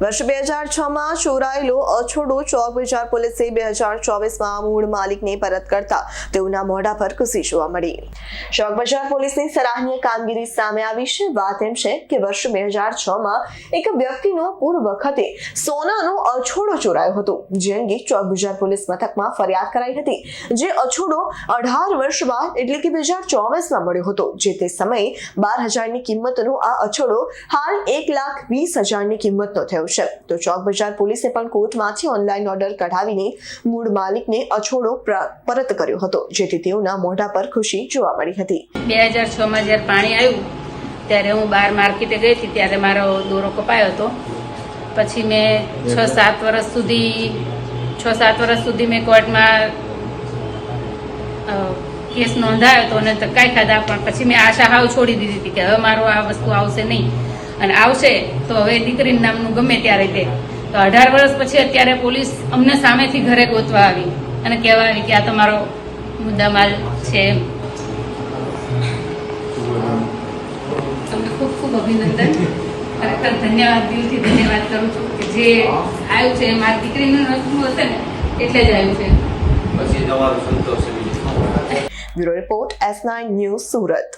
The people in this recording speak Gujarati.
વર્ષ બે હજાર છ માં ચોરાયેલો અછોડો ચોક બજાર પોલીસે બે હજાર ચોવીસમાં મૂળ માલિકને પરત કરતા તેઓના મોઢા પર ખુશી જોવા મળી. ચોક બજાર પોલીસની સરાહનીય કામગીરી સામે આવી છે. વાત એમ છે કે વર્ષ બે હજાર છ માં એક વ્યક્તિનો પૂર્વ વખતે સોનાનો અછોડો ચોરાયો હતો, જે અંગે ચોક બજાર પોલીસ મથકમાં ફરિયાદ કરાઈ હતી, જે અછોડો અઢાર વર્ષ બાદ એટલે કે બે હજાર ચોવીસમાં મળ્યો હતો, જે તે સમયે બાર હજારની કિંમતનો આ અછોડો હાલ એક લાખ વીસ હજારની કિંમતનો થયો છે તો ચોક બજાર પોલીસે પણ કોર્ટમાંથી ઓનલાઈન ઓર્ડર કઢાવીને મૂળ માલિકને અછોડો પરત કર્યો હતો જેથી તેઓના મોઢા પર ખુશી જોવા મળી હતી. બે હજાર છમાં જ્યારે પાણી આવ્યું ત્યારે હું બહાર માર્કેટે ગઈ હતી ત્યારે મારો દોરો કપાયો હતો. પછી મેં છ સાત વર્ષ સુધી છ સાત વર્ષ સુધી મેં કોર્ટમાં કેસ નોંધાયો હતો અને ધક્કાઈ ખાધા પણ પછી મેં આશા હાવ છોડી દીધી હતી કે હવે મારો આ વસ્તુ આવશે નહીં. અને આવશે તો હવે દીકરીનું નામનું ગમે ત્યારે તે. તો અઢાર વર્ષ પછી અત્યારે પોલીસ અમને સામેથી ઘરે ગોતવા આવી અને કહેવા આવી કે આ તમારો મુદ્દામાલ છે તમને ખૂબ ખૂબ અભિનંદન. ખરેખર ધન્યવાદ દિલથી ધન્યવાદ કરું છું કે જે આવ્યું છે એ મારી દીકરીનું રસ્તું હશે ને એટલે જ આવ્યું છે પછી તમારો Santosh bureau report S nine news Surat.